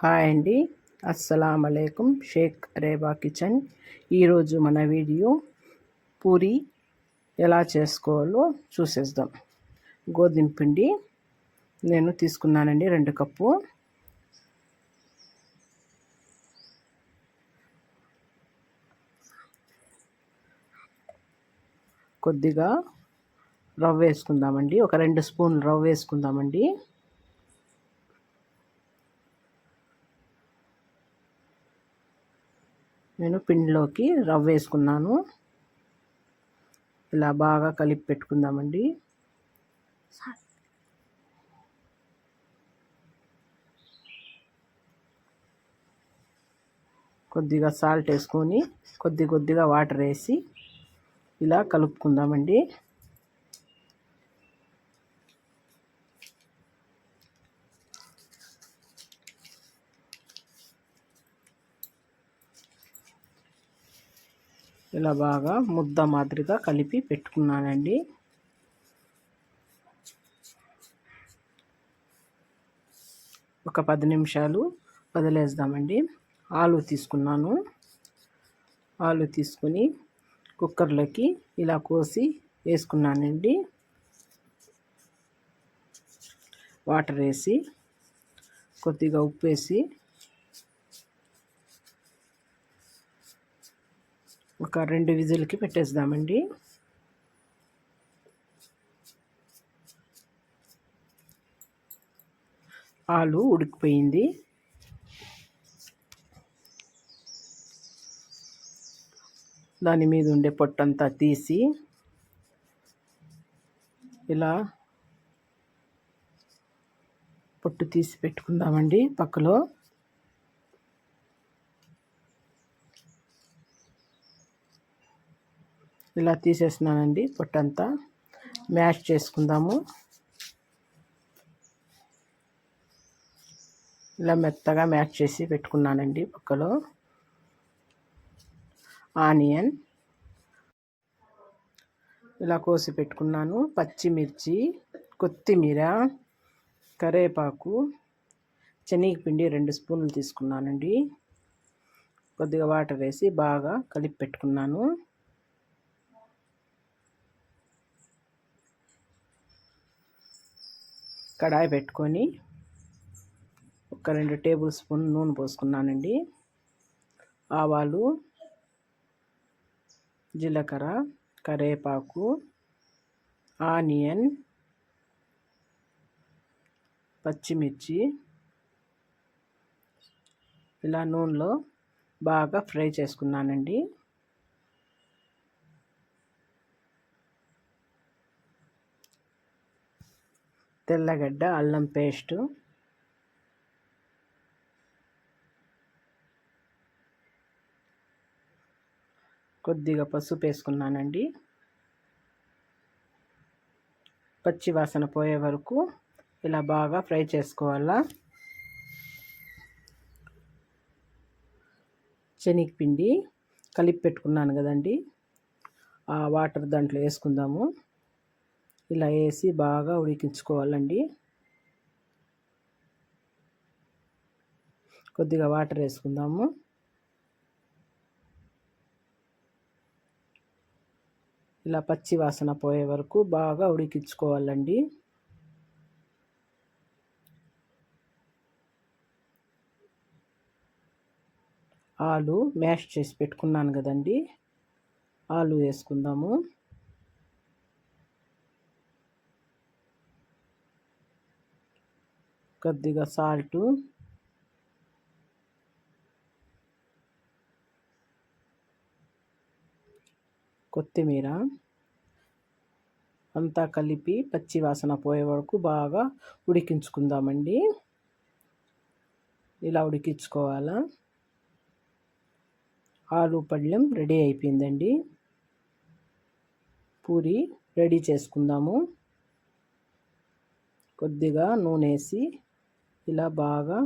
Hi అండి. అస్సలం అలైకుం షేక్ రేబా కిచెన్. ఈరోజు మన వీడియో పూరి ఎలా చేసుకోవాలో చూసేద్దాం. గోధుమ పిండి నేను తీసుకున్నానండి రెండు కప్పు. కొద్దిగా రవ్వ వేసుకుందామండి. ఒక రెండు స్పూన్లు రవ్వ వేసుకుందామండి. నేను పిండిలోకి రవ్వ వేసుకున్నాను. ఇలా బాగా కలిపి పెట్టుకుందామండి. కొద్దిగా సాల్ట్ వేసుకొని కొద్ది కొద్దిగా వాటర్ వేసి ఇలా కలుపుకుందామండి. ఇలా బాగా ముద్ద మాదిరిగా కలిపి పెట్టుకున్నానండి. ఒక పది నిమిషాలు వదిలేద్దామండి. ఆలు తీసుకున్నాను. ఆలు తీసుకుని కుక్కర్లోకి ఇలా కోసి వేసుకున్నానండి. వాటర్ వేసి కొద్దిగా ఉప్పు వేసి ఒక రెండు విజిల్కి పెట్టేద్దామండి. ఆలు ఉడికిపోయింది. దాని మీద ఉండే పొట్టంతా తీసి ఇలా పొట్టు తీసి పెట్టుకుందామండి పక్కలో. ఇలా తీసేసినానండి పొట్టంతా. మ్యాష్ చేసుకుందాము. ఇలా మెత్తగా మ్యాష్ చేసి పెట్టుకున్నానండి పక్కలో ఆనియన్. ఇలా కోసి పెట్టుకున్నాను. పచ్చిమిర్చి కొత్తిమీర కరేపాకు శనగపిండి రెండు స్పూన్లు తీసుకున్నానండి. కొద్దిగా వాటర్ వేసి బాగా కలిపి పెట్టుకున్నాను. కడాయి పెట్టుకొని ఒక రెండు టేబుల్ స్పూన్ నూనె పోసుకున్నానండి. ఆవాలు జీలకర్ర కరేపాకు ఆనియన్ పచ్చిమిర్చి ఇలా నూనెలో బాగా ఫ్రై చేసుకున్నానండి. తెల్లగడ్డ అల్లం పేస్టు. కొద్దిగా పసుపు వేసుకున్నానండి. పచ్చి వాసన పోయే వరకు ఇలా బాగా ఫ్రై చేసుకోవాలా. శనగపిండి కలిపి పెట్టుకున్నాను కదండి. ఆ వాటర్ దాంట్లో వేసుకుందాము. ఇలా వేసి బాగా ఉడికించుకోవాలండి. కొద్దిగా వాటర్ వేసుకుందాము. ఇలా పచ్చి వాసన పోయే వరకు బాగా ఉడికించుకోవాలండి. ఆలు మ్యాష్ చేసి పెట్టుకున్నాను కదండి. ఆలు వేసుకుందాము. కొద్దిగా సాల్టు. కొత్తిమీర. అంతా కలిపి పచ్చి వాసన పోయే వరకు బాగా ఉడికించుకుందామండి. ఇలా ఉడికించుకోవాలా. ఆలు పళ్ళెం రెడీ అయిపోయిందండి. పూరి రెడీ చేసుకుందాము. కొద్దిగా నూనె వేసి ఇలా బాగా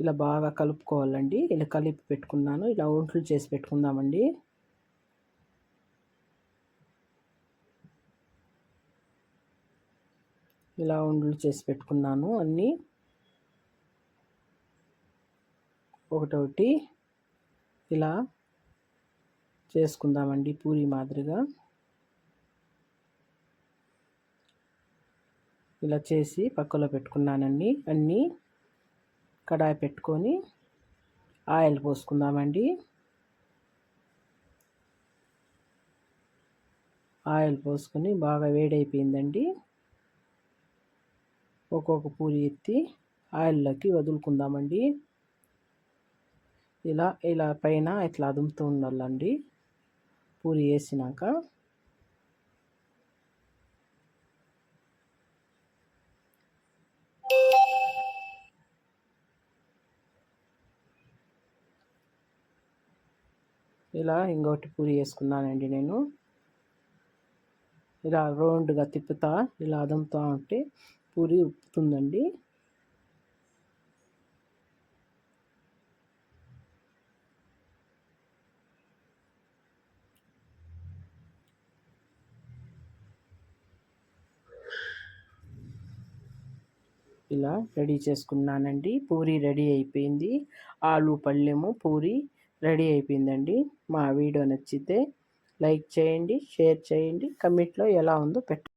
ఇలా బాగా కలుపుకోవాలండి. ఇలా కలిపి పెట్టుకున్నాను. ఇలా ఒంట్లు చేసి పెట్టుకుందామండి. ఇలా ఉండలు చేసి పెట్టుకున్నాను అన్నీ. ఒకటొకటి. ఇలా చేసుకుందామండి పూరి మాదిరిగా. ఇలా చేసి పక్కలో పెట్టుకున్నానండి. అన్నీ కడాయి పెట్టుకొని ఆయిల్ పోసుకుందామండి. ఆయిల్ పోసుకొని బాగా వేడైపోయిందండి. ఒక్కొక్క పూరి ఎత్తి ఆయిల్లోకి వదులుకుందామండి. ఇలా ఇలా పైన ఇట్లా అదుముతూ ఉండాలండి. పూరి వేసినాక ఇలా ఇంకొకటి పూరి వేసుకున్నానండి నేను. ఇలా రౌండ్గా తిప్పుతా ఇలా అదంతా ఉంటే పూరి ఉప్పుతుందండి. ఇలా రెడీ చేసుకున్నానండి. పూరి రెడీ అయిపోయింది. ఆలు పళ్ళెము పూరి రెడీ అయిపోయిందండి. మా వీడియో నచ్చితే లైక్ చేయండి షేర్ చేయండి. కమెంట్లో ఎలా ఉందో పెట్టండి.